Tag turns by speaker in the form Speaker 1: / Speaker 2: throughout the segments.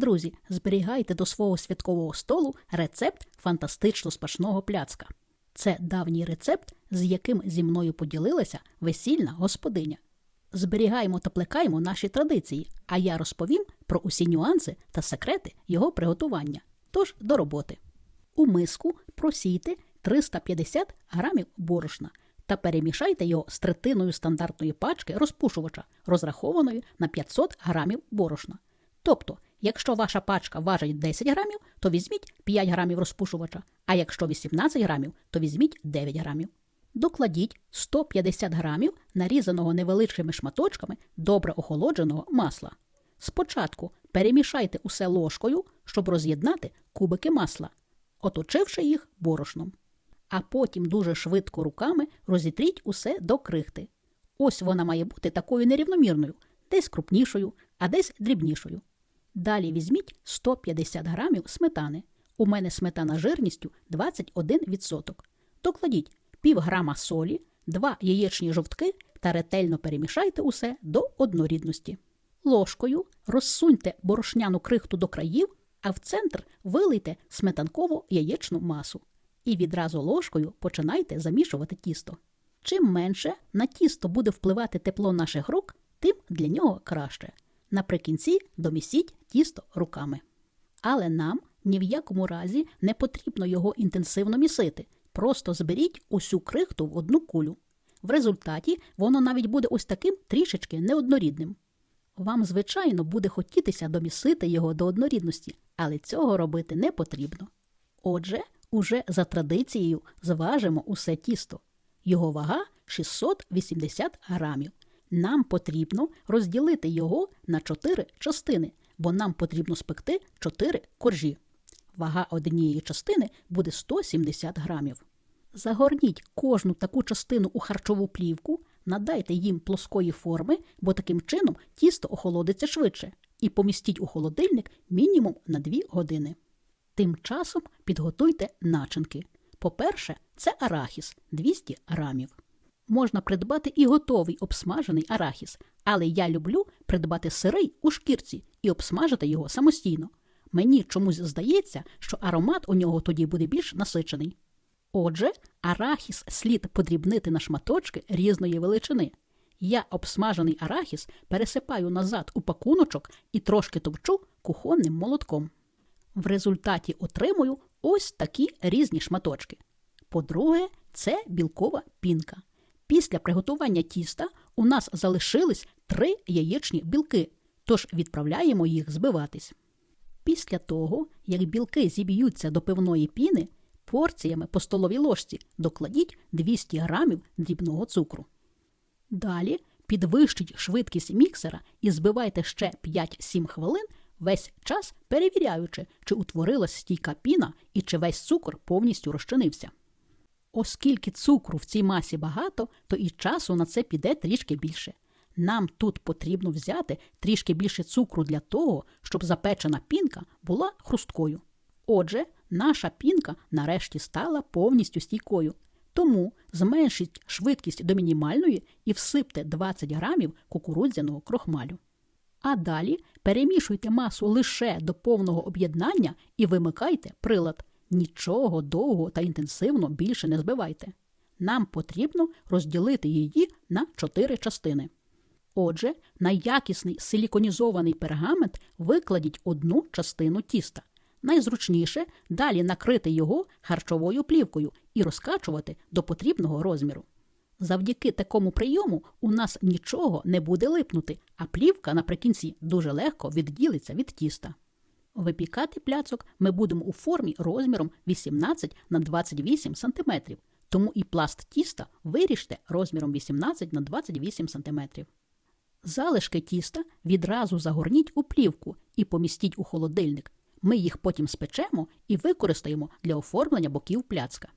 Speaker 1: Друзі, зберігайте до свого святкового столу рецепт фантастично смачного пляцка. Це давній рецепт, з яким зі мною поділилася весільна господиня. Зберігаємо та плекаємо наші традиції, а я розповім про усі нюанси та секрети його приготування. Тож до роботи. У миску просійте 350 грамів борошна та перемішайте його з третиною стандартної пачки розпушувача, розрахованої на 500 грамів борошна. Тобто, якщо ваша пачка важить 10 грамів, то візьміть 5 грамів розпушувача, а якщо 18 грамів, то візьміть 9 грамів. Докладіть 150 грамів нарізаного невеличкими шматочками добре охолодженого масла. Спочатку перемішайте усе ложкою, щоб роз'єднати кубики масла, оточивши їх борошном. А потім дуже швидко руками розітріть усе до крихти. Ось вона має бути такою нерівномірною, десь крупнішою, а десь дрібнішою. Далі візьміть 150 грамів сметани. У мене сметана жирністю 21%. Докладіть пів грама солі, 2 яєчні жовтки та ретельно перемішайте усе до однорідності. Ложкою розсуньте борошняну крихту до країв, а в центр вилийте сметанкову яєчну масу. І відразу ложкою починайте замішувати тісто. Чим менше на тісто буде впливати тепло наших рук, тим для нього краще. Наприкінці домісіть тісто руками. Але нам ні в якому разі не потрібно його інтенсивно місити. Просто зберіть усю крихту в одну кулю. В результаті воно навіть буде ось таким трішечки неоднорідним. Вам, звичайно, буде хотітися домісити його до однорідності, але цього робити не потрібно. Отже, уже за традицією зважимо усе тісто. Його вага 680 грамів. Нам потрібно розділити його на 4 частини, бо нам потрібно спекти 4 коржі. Вага однієї частини буде 170 грамів. Загорніть кожну таку частину у харчову плівку, надайте їм плоскої форми, бо таким чином тісто охолодиться швидше, і помістіть у холодильник мінімум на 2 години. Тим часом підготуйте начинки. По-перше, це арахіс 200 грамів. Можна придбати і готовий обсмажений арахіс, але я люблю придбати сирий у шкірці і обсмажити його самостійно. Мені чомусь здається, що аромат у нього тоді буде більш насичений. Отже, арахіс слід подрібнити на шматочки різної величини. Я обсмажений арахіс пересипаю назад у пакуночок і трошки товчу кухонним молотком. В результаті отримую ось такі різні шматочки. По-друге, це білкова пінка. Після приготування тіста у нас залишились три яєчні білки, тож відправляємо їх збиватись. Після того, як білки зіб'ються до пивної піни, порціями по столовій ложці докладіть 200 грамів дрібного цукру. Далі підвищіть швидкість міксера і збивайте ще 5-7 хвилин, весь час перевіряючи, чи утворилась стійка піна і чи весь цукор повністю розчинився. Оскільки цукру в цій масі багато, то і часу на це піде трішки більше. Нам тут потрібно взяти трішки більше цукру для того, щоб запечена пінка була хрусткою. Отже, наша пінка нарешті стала повністю стійкою. Тому зменшіть швидкість до мінімальної і всипте 20 грамів кукурудзяного крохмалю. А далі перемішуйте масу лише до повного об'єднання і вимикайте прилад. Нічого довго та інтенсивно більше не збивайте. Нам потрібно розділити її на 4 частини. Отже, на якісний силіконізований пергамент викладіть одну частину тіста. Найзручніше далі накрити його харчовою плівкою і розкачувати до потрібного розміру. Завдяки такому прийому у нас нічого не буде липнути, а плівка наприкінці дуже легко відділиться від тіста. Випікати пляцок ми будемо у формі розміром 18 на 28 см, тому і пласт тіста виріжте розміром 18 на 28 см. Залишки тіста відразу загорніть у плівку і помістіть у холодильник. Ми їх потім спечемо і використаємо для оформлення боків пляцка.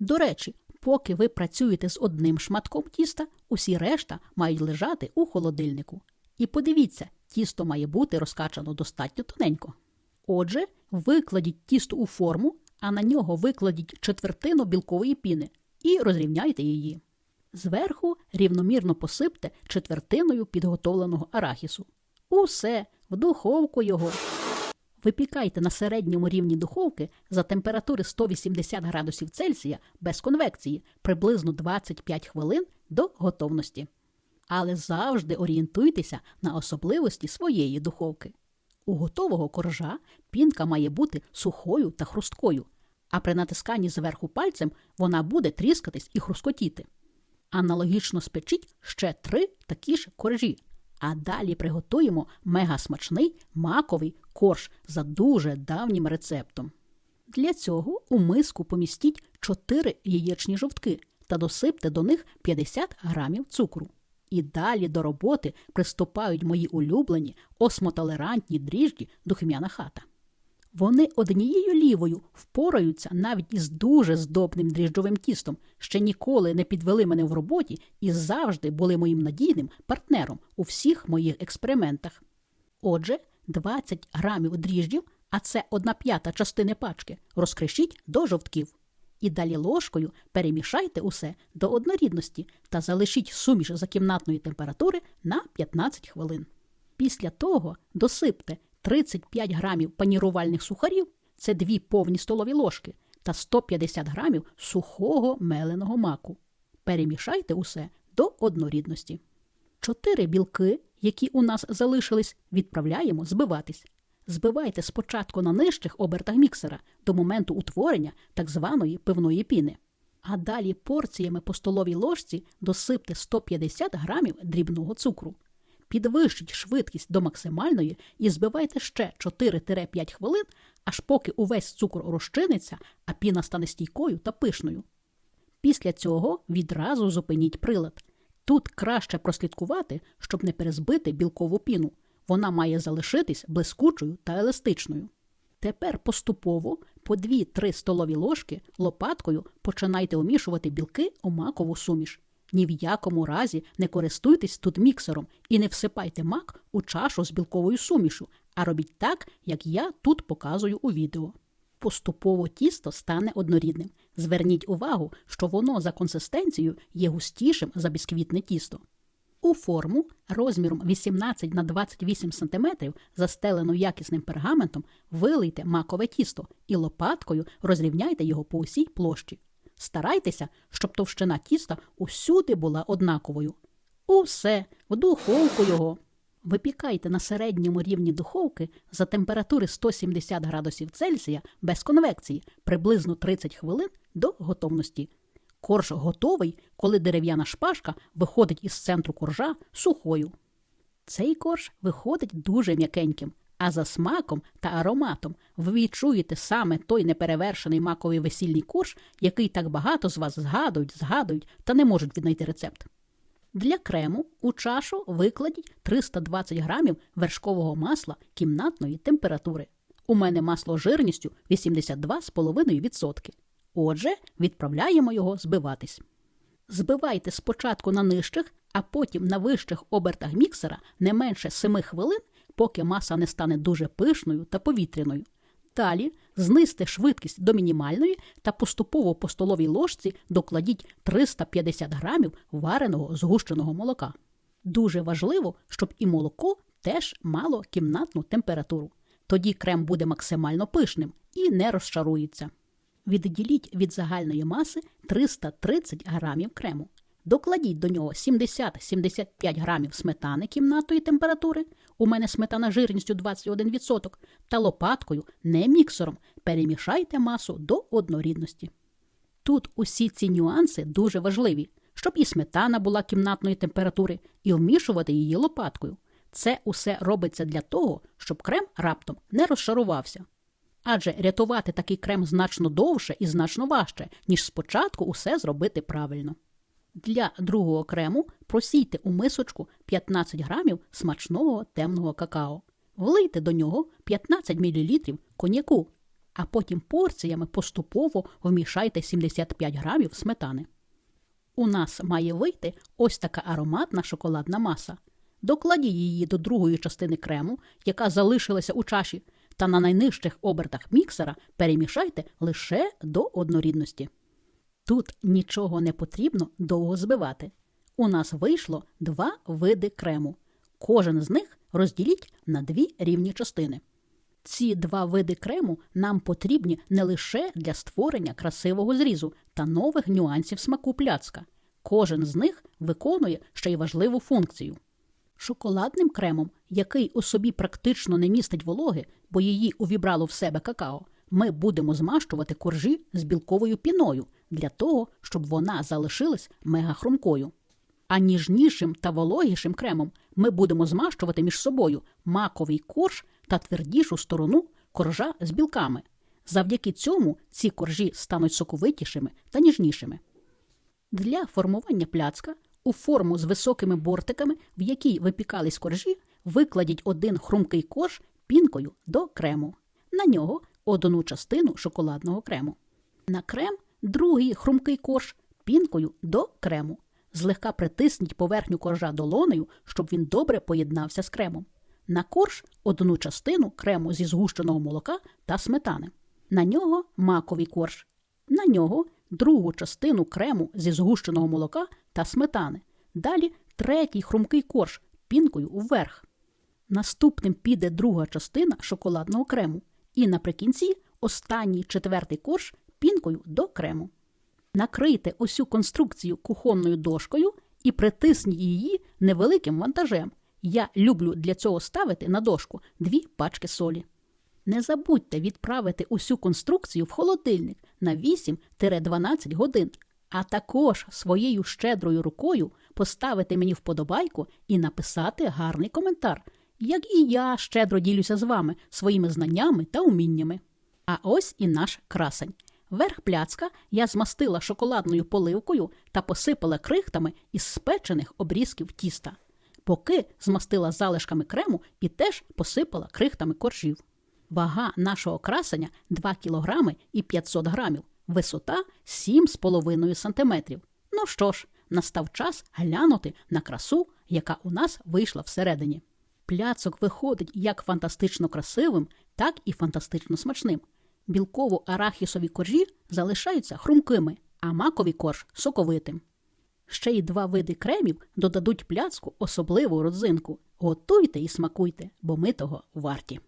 Speaker 1: До речі, поки ви працюєте з одним шматком тіста, усі решта мають лежати у холодильнику. І подивіться, тісто має бути розкачано достатньо тоненько. Отже, викладіть тісто у форму, а на нього викладіть четвертину білкової піни і розрівняйте її. Зверху рівномірно посипте четвертиною підготовленого арахісу. Усе, в духовку його. Випікайте на середньому рівні духовки за температури 180 градусів Цельсія без конвекції приблизно 25 хвилин до готовності. Але завжди орієнтуйтеся на особливості своєї духовки. У готового коржа пінка має бути сухою та хрусткою, а при натисканні зверху пальцем вона буде тріскатись і хрускотіти. Аналогічно спечіть ще три такі ж коржі, а далі приготуємо мегасмачний маковий корж за дуже давнім рецептом. Для цього у миску помістіть 4 яєчні жовтки та досипте до них 50 грамів цукру. І далі до роботи приступають мої улюблені осмотолерантні дріжджі духмяна хата. Вони однією лівою впораються навіть із дуже здобним дріжджовим тістом, ще ніколи не підвели мене в роботі і завжди були моїм надійним партнером у всіх моїх експериментах. Отже, 20 грамів дріжджів, а це одна п'ята частини пачки, розкришіть до жовтків. І далі ложкою перемішайте усе до однорідності та залишіть суміш за кімнатної температури на 15 хвилин. Після того досипте 35 грамів панірувальних сухарів це дві повні столові ложки та 150 грамів сухого меленого маку. Перемішайте усе до однорідності. Чотири білки, які у нас залишились, відправляємо збиватись. Збивайте спочатку на нижчих обертах міксера до моменту утворення так званої пивної піни. А далі порціями по столовій ложці досипте 150 грамів дрібного цукру. Підвищіть швидкість до максимальної і збивайте ще 4-5 хвилин, аж поки увесь цукор розчиниться, а піна стане стійкою та пишною. Після цього відразу зупиніть прилад. Тут краще прослідкувати, щоб не перезбити білкову піну. Вона має залишитись блискучою та еластичною. Тепер поступово по 2-3 столові ложки лопаткою починайте умішувати білки у макову суміш. Ні в якому разі не користуйтесь тут міксером і не всипайте мак у чашу з білковою сумішу, а робіть так, як я тут показую у відео. Поступово тісто стане однорідним. Зверніть увагу, що воно за консистенцією є густішим за бісквітне тісто. У форму розміром 18 на 28 см, застелену якісним пергаментом, вилийте макове тісто і лопаткою розрівняйте його по усій площі. Старайтеся, щоб товщина тіста усюди була однаковою. Усе, в духовку його. Випікайте на середньому рівні духовки за температури 170 градусів Цельсія без конвекції приблизно 30 хвилин до готовності. Корж готовий, коли дерев'яна шпажка виходить із центру коржа сухою. Цей корж виходить дуже м'якеньким, а за смаком та ароматом ви відчуєте саме той неперевершений маковий весільний корж, який так багато з вас згадують, згадують та не можуть віднайти рецепт. Для крему у чашу викладіть 320 грамів вершкового масла кімнатної температури. У мене масло жирністю 82,5%. Отже, відправляємо його збиватись. Збивайте спочатку на нижчих, а потім на вищих обертах міксера не менше 7 хвилин, поки маса не стане дуже пишною та повітряною. Далі знизьте швидкість до мінімальної та поступово по столовій ложці докладіть 350 грамів вареного згущеного молока. Дуже важливо, щоб і молоко теж мало кімнатну температуру. Тоді крем буде максимально пишним і не розчарується. Відділіть від загальної маси 330 грамів крему. Докладіть до нього 70-75 грамів сметани кімнатної температури. У мене сметана жирністю 21%, та лопаткою, не міксером, перемішайте масу до однорідності. Тут усі ці нюанси дуже важливі, щоб і сметана була кімнатної температури, і вмішувати її лопаткою. Це усе робиться для того, щоб крем раптом не розшарувався. Адже рятувати такий крем значно довше і значно важче, ніж спочатку усе зробити правильно. Для другого крему просійте у мисочку 15 грамів смачного темного какао. Влийте до нього 15 мл коньяку, а потім порціями поступово вмішайте 75 грамів сметани. У нас має вийти ось така ароматна шоколадна маса. Докладіть її до другої частини крему, яка залишилася у чаші, та на найнижчих обертах міксера перемішайте лише до однорідності. Тут нічого не потрібно довго збивати. У нас вийшло два види крему. Кожен з них розділіть на дві рівні частини. Ці два види крему нам потрібні не лише для створення красивого зрізу та нових нюансів смаку пляцка. Кожен з них виконує ще й важливу функцію. Шоколадним кремом, який у собі практично не містить вологи, бо її увібрало в себе какао, ми будемо змащувати коржі з білковою піною для того, щоб вона залишилась мегахрумкою. А ніжнішим та вологішим кремом ми будемо змащувати між собою маковий корж та твердішу сторону коржа з білками. Завдяки цьому ці коржі стануть соковитішими та ніжнішими. Для формування пляцка у форму з високими бортиками, в якій випікались коржі, викладіть один хрумкий корж пінкою до крему. На нього одну частину шоколадного крему. На крем другий хрумкий корж пінкою до крему. Злегка притисніть поверхню коржа долонею, щоб він добре поєднався з кремом. На корж одну частину крему зі згущеного молока та сметани. На нього маковий корж. На нього другу частину крему зі згущеного молока та сметани. Далі третій хрумкий корж пінкою вверх. Наступним піде друга частина шоколадного крему. І наприкінці останній четвертий корж пінкою до крему. Накрийте усю конструкцію кухонною дошкою і притисніть її невеликим вантажем. Я люблю для цього ставити на дошку дві пачки солі. Не забудьте відправити усю конструкцію в холодильник на 8-12 годин, а також своєю щедрою рукою поставити мені вподобайку і написати гарний коментар, як і я щедро ділюся з вами своїми знаннями та уміннями. А ось і наш красень. Верх пляцка я змастила шоколадною поливкою та посипала крихтами із спечених обрізків тіста. Поки змастила залишками крему і теж посипала крихтами коржів. Вага нашого красення 2 кг і 500 грамів, висота 7,5 см. Ну що ж, настав час глянути на красу, яка у нас вийшла всередині. Пляцок виходить як фантастично красивим, так і фантастично смачним. Білково-арахісові коржі залишаються хрумкими, а маковий корж соковитим. Ще й два види кремів додадуть пляцку особливу родзинку. Готуйте і смакуйте, бо ми того варті.